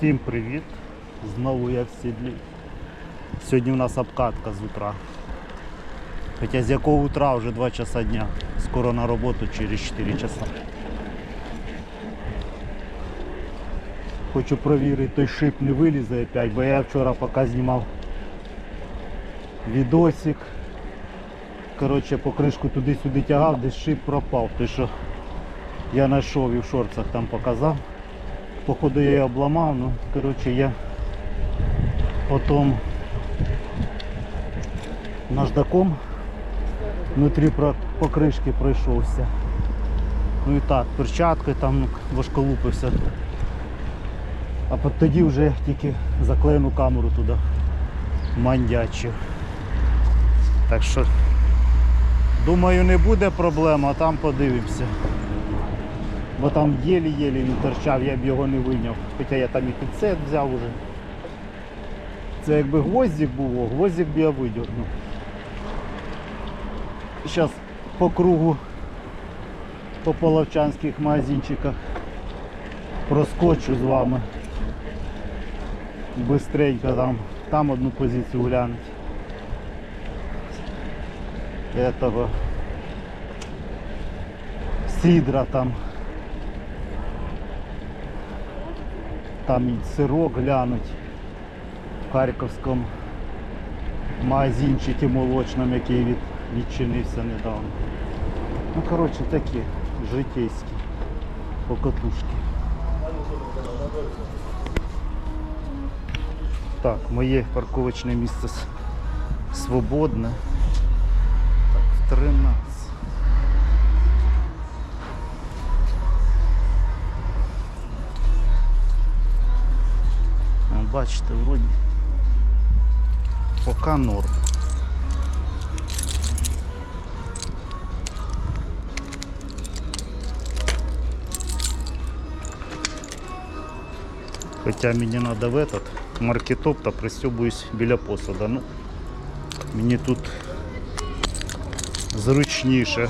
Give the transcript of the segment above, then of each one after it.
Всім привіт! Знову я в сідлі. Сьогодні у нас обкатка з утра. Хоча з якого утра вже 2 часа дня. Скоро на роботу через 4 часа. Хочу провірити, той шип не вилізе опять, бо я вчора поки знімав відосик. Коротше, покришку туди-сюди тягав, десь шип пропав. Той, що я знайшов і в шорцах там показав. Походу я її обламав, ну коротше я потім наждаком внутрі покришки пройшовся. Ну і так, перчаткою там важколупився. А тоді вже тільки заклеєну камеру туди мандячив. Так що думаю не буде проблем, а там подивимося. Бо там єлі-єлі він торчав, я б його не вийняв. Хоча я там і підсет взяв уже. Це якби гвоздик був, гвоздик б я видернув. Зараз по кругу по половчанських магазинчиках проскочу з вами. Бистренько там, там одну позицію глянуть. Этого сидра там. Там і сирок глянуть в Харківському магазинчику молочному, який від, відчинився недавно. Ну, коротше, такі житейські покатушки. Так, моє парковочне місце свободне. Так, в 13. Бачите, вроді поки норм. Хоча мені треба в этот маркетоп та пристібуюсь біля посуду. Ну, мені тут зручніше.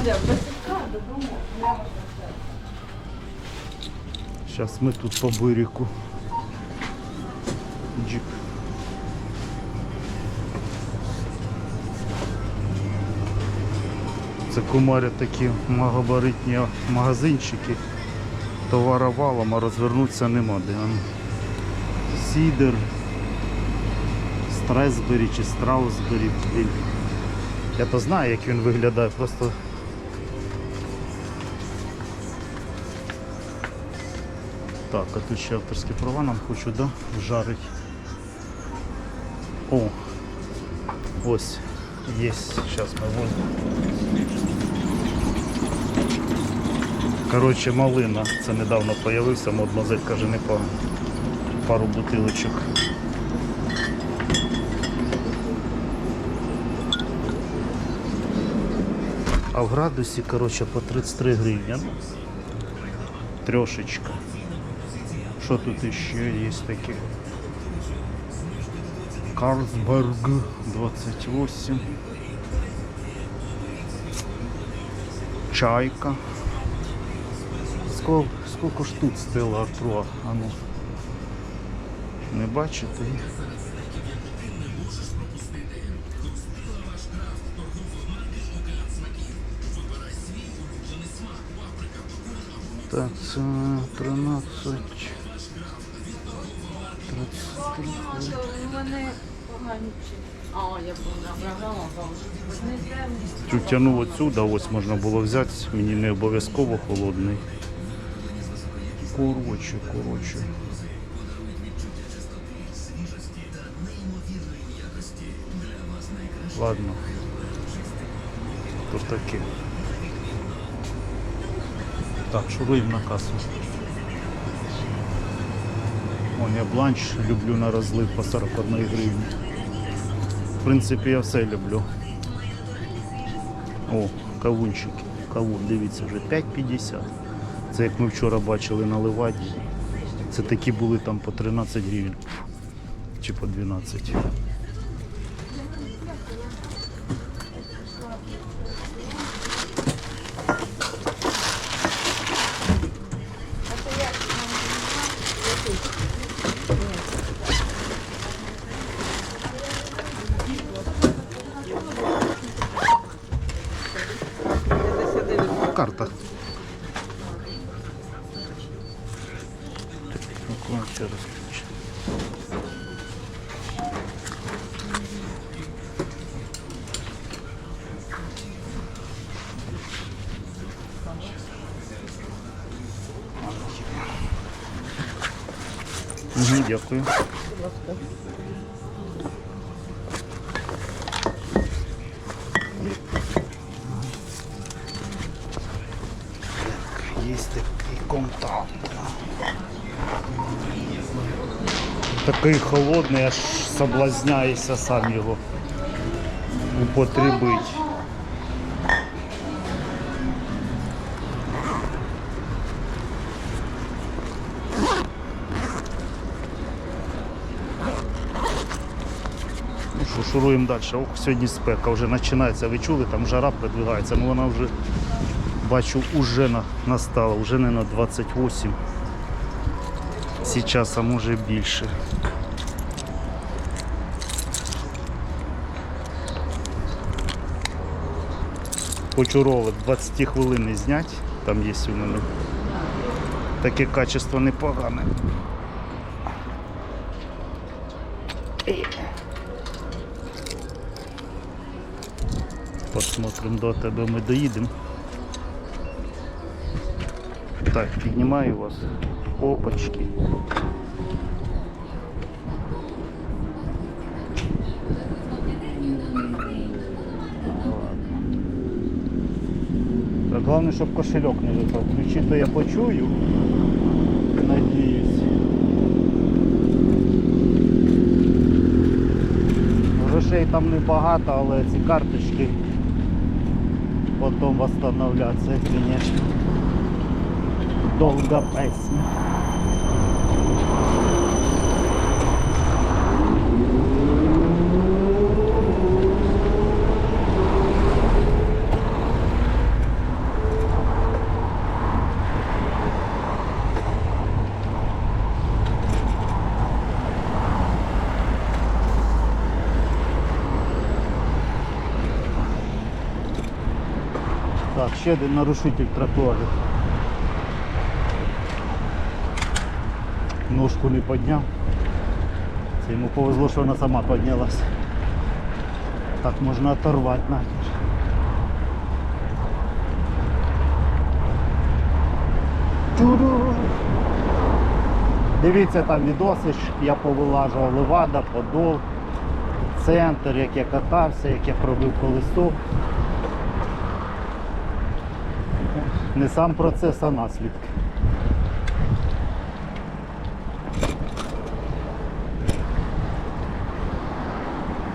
Надя, Сейчас мы тут по бырику. Джип. Це кумарять такі магабаритні магазинчики. Товаровалом, а розвернутися нема де. Сідер, Страсбері чи Страусбері. Я то знаю, як він виглядає, просто Так, а тут ще авторські права нам хочу, да, вжарить. О, ось, є, зараз ми возьмемо. Коротше, малина, це недавно появився, модмазель каже, не по пару бутилочок. А в градусі, коротше, по 33 гривні. Трошечка. Що тут ще є таке? Карлсберг 28. Чайка. Сколько, сколько тут стелла Артруа? А ну. Не бачите їх? Так, це 13. 33. у мене погані чи. А, я програма Не треба. Отсюда, ось можна було взяти, мені не обов'язково холодний. Коротше, коротше. Ладно. Тут таке. Так, шуруємо на касу. Вон я бланч люблю на розлив по 41 гривні. В принципі, я все люблю. О, кавунчики. Кавун, дивіться, вже 5,50. Це як ми вчора бачили на Леваді. Це такі були там по 13 гривень. Чи по 12. Так, ще раз. Угу, дякую. Є такий контакт. Такий холодний, аж соблазняєшся сам його употребить. Ну шуруємо далі. Ох, сьогодні спека вже починається. Ви чули, там жара продвигається, ну вона вже бачу уже настала, вже не на 28. Сейчас, а може більше. Хочу ролик 20 хвилин зняти, там є у мене. Таке качество непогане. Посмотрим до тебе ми доїдемо. Так, піднімаю вас. Опачки. Так, головне, щоб кошельок не випав. Ключі то я почую. Надіюсь. Грошей там небагато, але ці карточки потім восстановляться, звісно. Довга песня. Так, ще один нарушитель тротуару. Ножку не підняв. Це йому повезло, що вона сама піднялась. Так можна оторвати нахер. Дивіться там відоси, я повилажував Левада, Подол, центр, як я катався, як я пробив колесо. Не сам процес, а наслідки.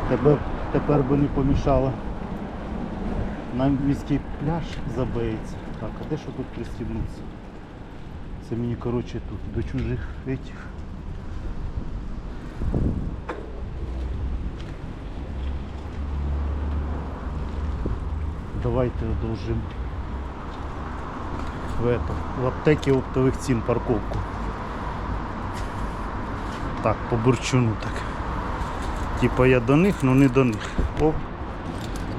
Тебе тепер би не помішало. На міський пляж забиється. Так, а де що тут пристібнутися? Це мені коротше тут до чужих этих. Давайте одолжим в, это, в аптеке оптовых цін парковку. Так, по бурчуну так. Типа я до них, но не до них. О,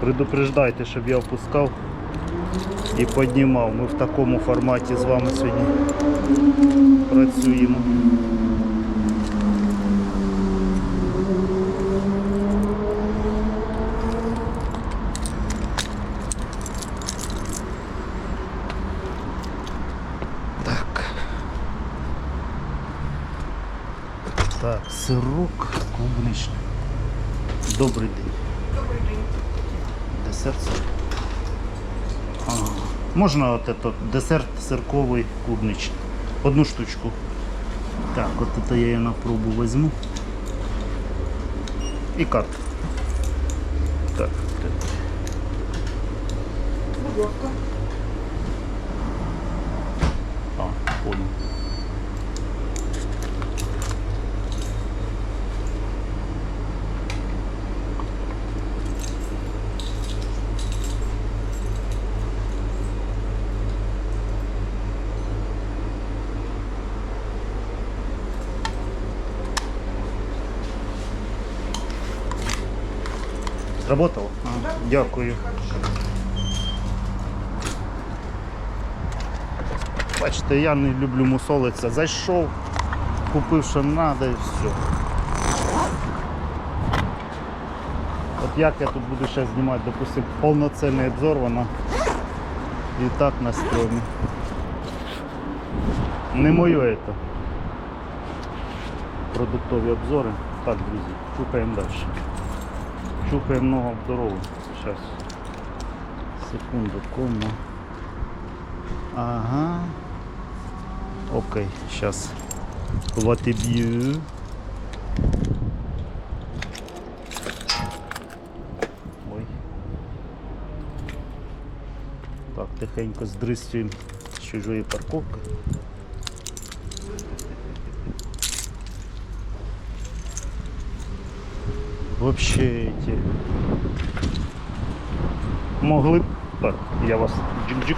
предупреждайте, щоб я опускав і піднімав. Ми в такому форматі з вами сьогодні працюємо. Так. Так, сирок клубничний. Добрий день. Добрий день. Десерт. Ага. Можна от этот десерт сирковий клубничний. Одну штучку. Так, от это я її на пробу возьму. І карту. Так. Будь ласка. А, дякую. Бачите, я не люблю мусолитися. Зайшов, купив, що треба і все. От як я тут буду ще знімати, допустим, повноцінний обзор, вона і так на стромі. Не моє это. Продуктові обзори. Так, друзі, чухаємо далі. Чухаємо ногу в дорогу. Сейчас. Секунду, кому. Ага. Окей, сейчас. Вот и бью. Ой. Так, тихенько здрисуємо з чужої парковки. Вообще эти могли б. Я вас джик-джик.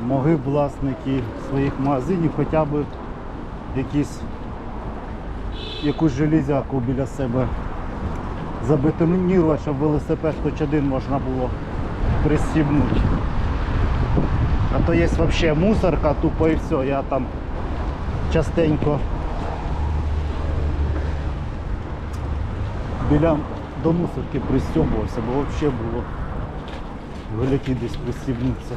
Могли б власники своїх магазинів хоча б якісь якусь железяку біля себе забетонірували, щоб велосипед хоч один можна було пристібнути. А то є взагалі мусорка тупо і все, я там частенько біля до мусорки пристьобувався, бо взагалі було великий десь пристібнутися.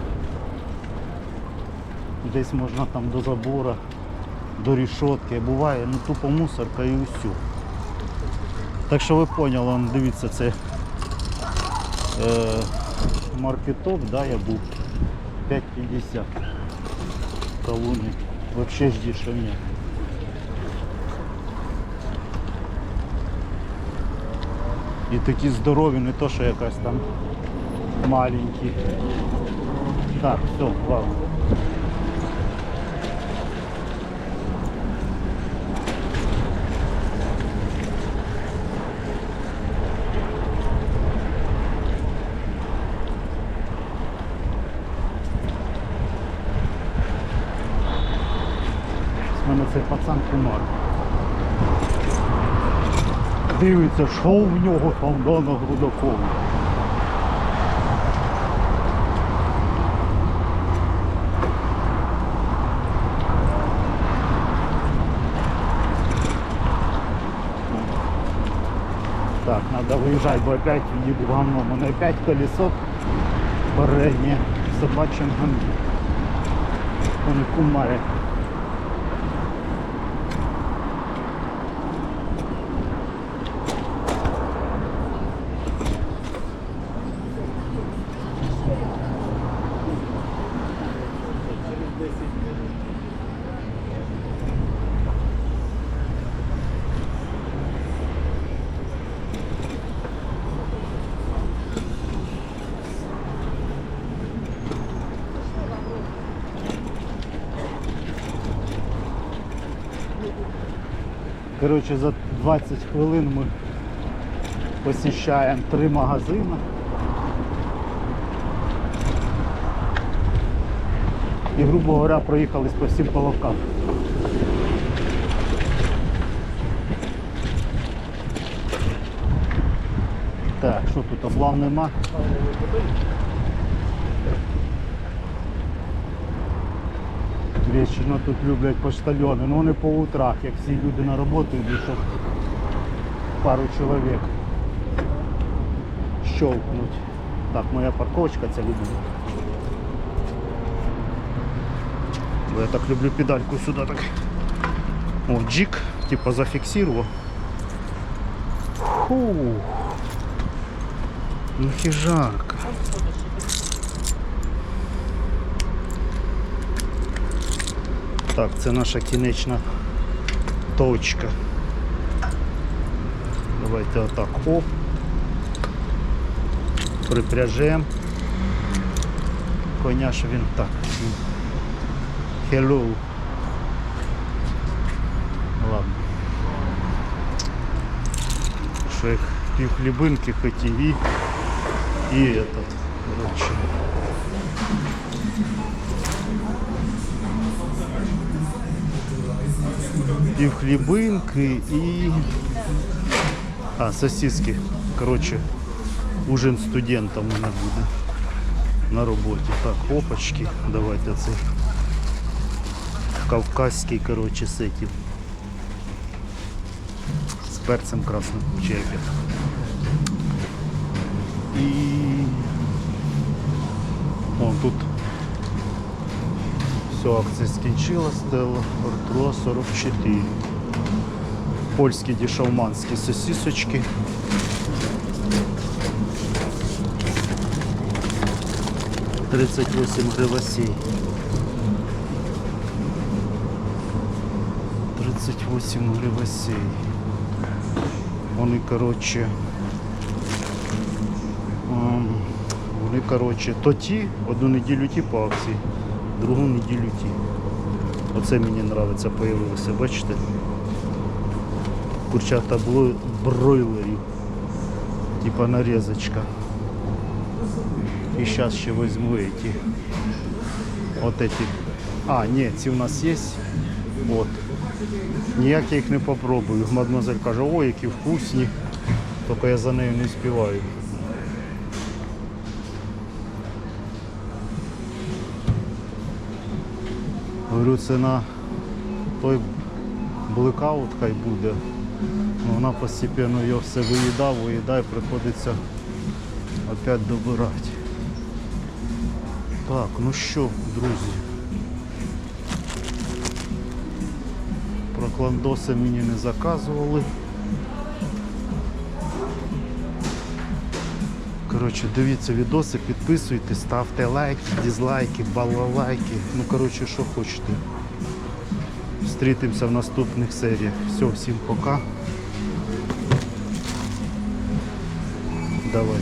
Десь можна там до забора, до рішотки. Буває, ну тупо мусорка і усю. Так що ви поняли, он, дивіться, це е, маркетоп, да, я був 5,50 колонны. Вообще ж дешевле. І такі здорові, не то, що якась там маленькі. Так, все, ладно. З мене цей пацан кумар. Дивиться, що в нього там да, на грудакові. Так, надо выезжать, бо опять в говно. У мене опять колесо переднє в собачьем. Вони кумари. Коротше, за 20 хвилин ми посіщаємо три магазини. І, грубо говоря, проїхались по всім половкам. Так, що тут облав нема? Вічно тут люблять поштальони, ну вони по утрах, як всі люди на роботу йдуть, щоб пару чоловік щовкнуть. Так, моя парковочка це любить. Бо я так люблю педальку сюди так. О, джик, типа зафіксував. Фу. Ну хижак. Так, це наша кінечна точка. Давайте отак оп. Припряжемо. Коня, що він так. Hello. Ладно. Що їх пів хлібинки хотів і этот. Короче. півхлібинки і. А, сосиски. Коротше, ужин студента в мене буде на роботі. Так, опачки. Давайте це. Кавказький, коротше, сетів. З перцем красним чайки. І. О, тут все, акція скінчилась, Артуа 44. Польські дешалманські сосисочки. Тридцять гривасей. Тридцять восемь гривасей. Вони, коротше. ем, Вони, коротше, то ті, одну неділю ті по акції, другу неділю ті. Оце мені подобається, появилося, бачите? Курчата бройлерів. Типа нарезочка. І зараз ще візьму эти. От эти. А, ні, ці у нас є. От. Ніяк я їх не попробую. Мадемуазель каже, ой, які вкусні. Тільки я за нею не співаю. Говорю, це на той блекаут хай буде. Ну, вона постійно його все виїдав, виїдає, приходиться опять добирати. Так, ну що, друзі. Про кландоси мені не заказували. Коротше, дивіться відоси, підписуйтесь, ставте лайки, дизлайки, балалайки. Ну, коротше, що хочете. Зустрітимося в наступних серіях. Все, всім пока. Давай.